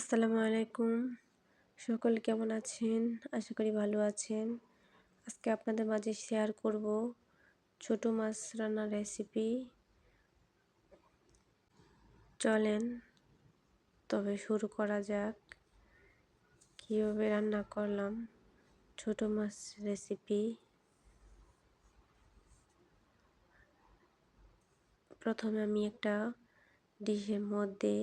আসসালামু আলাইকুম। সকল কেমন আছেন? আশা করি ভালো আছেন। আজকে আপনাদের মাঝে শেয়ার করব ছোট মাছ রান্নার রেসিপি চলেন, তবে শুরু করা যাক। কীভাবে রান্না করলাম ছোট মাছ রেসিপি প্রথমে আমি একটা ডিশের মধ্যে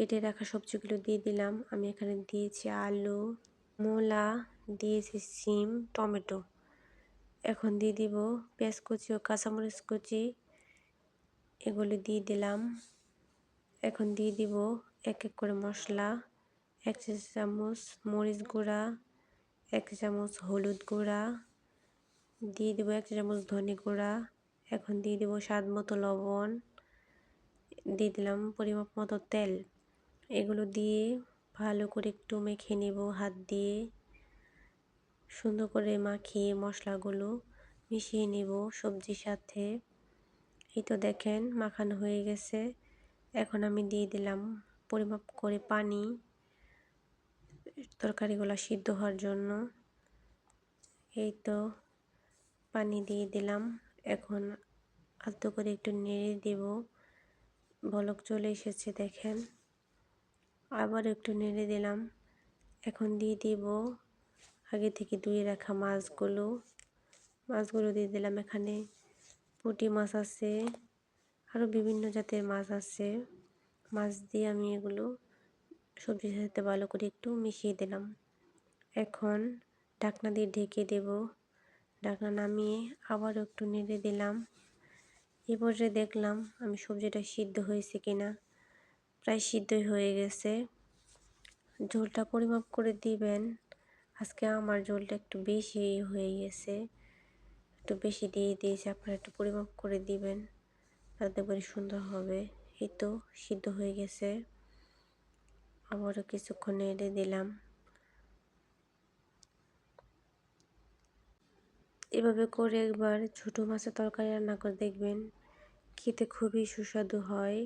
কেটে রাখা সবজিগুলো দিয়ে দিলাম। আমি এখানে দিয়েছি আলু, মূলা, দিয়েছি সিম, টমেটো। এখন দিয়ে দিব পেঁয়াজ কুচি ও কাঁচামরিচ কুচি। এগুলি দিয়ে দিলাম। এখন দিয়ে দিব এক এক করে মশলা, এক চামচ মরিচ গুঁড়া, এক চামচ হলুদ গুঁড়া, দিয়ে দিব এক চামচ ধনে গুঁড়া। এখন দিয়ে দিব স্বাদ মতো লবণ। দিয়ে দিলাম পরিমাপ মতো তেল। এগুলো দিয়ে ভালো করে একটু মেখে নেব হাত দিয়ে। সুন্দর করে মাখিয়ে মশলাগুলো মিশিয়ে নেব সবজির সাথে। এই তো দেখেন মাখানো হয়ে গেছে। এখন আমি দিয়ে দিলাম পরিমাপ করে পানি। তরকারিগুলো সিদ্ধ হওয়ার জন্য। এই তো পানি দিয়ে দিলাম। এখন আলতো করে একটু নেড়ে দেব। বলক চলে এসেছে দেখেন। আবার একটু নেড়ে দিলাম। এখন দিয়ে দিব আগে থেকে ধুয়ে রাখা মাছগুলো। মাছগুলো দিয়ে দিলাম এখানে। পুঁটি মাছ আছে আরও বিভিন্ন জাতের মাছ আছে। মাছ দিয়ে আমি এগুলো সবজির সাথে ভালো করে একটু মিশিয়ে দিলাম। এখন ঢাকনা দিয়ে ঢেকে দেব। ঢাকনা নামিয়ে আবার একটু নেড়ে দিলাম। এ পর্যায়ে দেখলাম আমি সবজিটা সিদ্ধ হয়েছে কিনা। প্রায় সিদ্ধই হয়ে গেছে। ঝোলটা পরিমাপ করে দিবেন। আজকে আমার ঝোলটা একটু বেশি হয়ে গেছে। একটু বেশি দিয়ে দিয়েছি, আপনারা একটু পরিমাপ করে দিবেন। তাতে করে সুন্দর হবে। এই তো সিদ্ধ হয়ে গেছে। আবারও কিছুক্ষণ এড়ে দিলাম। এভাবে করে একবার ছোটো মাছের তরকারি রান্না করে দেখবেন, খেতে খুবই সুস্বাদু হয়।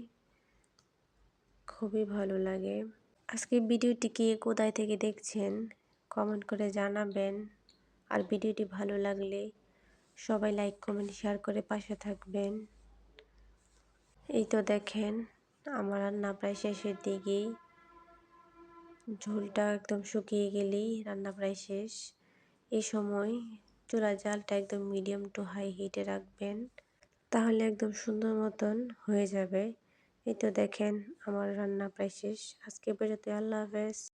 খুবই ভালো লাগে। আজকে ভিডিওটি কে কোথায় থেকে দেখছেন কমেন্ট করে জানাবেন। আর ভিডিওটি ভালো লাগলে সবাই লাইক কমেন্ট শেয়ার করে পাশে থাকবেন। এই তো দেখেন, আমার রান্না প্রায় শেষের দিকেই। ঝোলটা একদম শুকিয়ে গেলেই রান্না প্রায় শেষ। এই সময় চুলার জালটা একদম মিডিয়াম টু হাই হিটে রাখবেন। তাহলে একদম সুন্দর মতন হয়ে যাবে। এই তো দেখেন আমার রান্না প্রায় শেষ। আজকে পর্যন্ত আল্লাহ হাফেজ।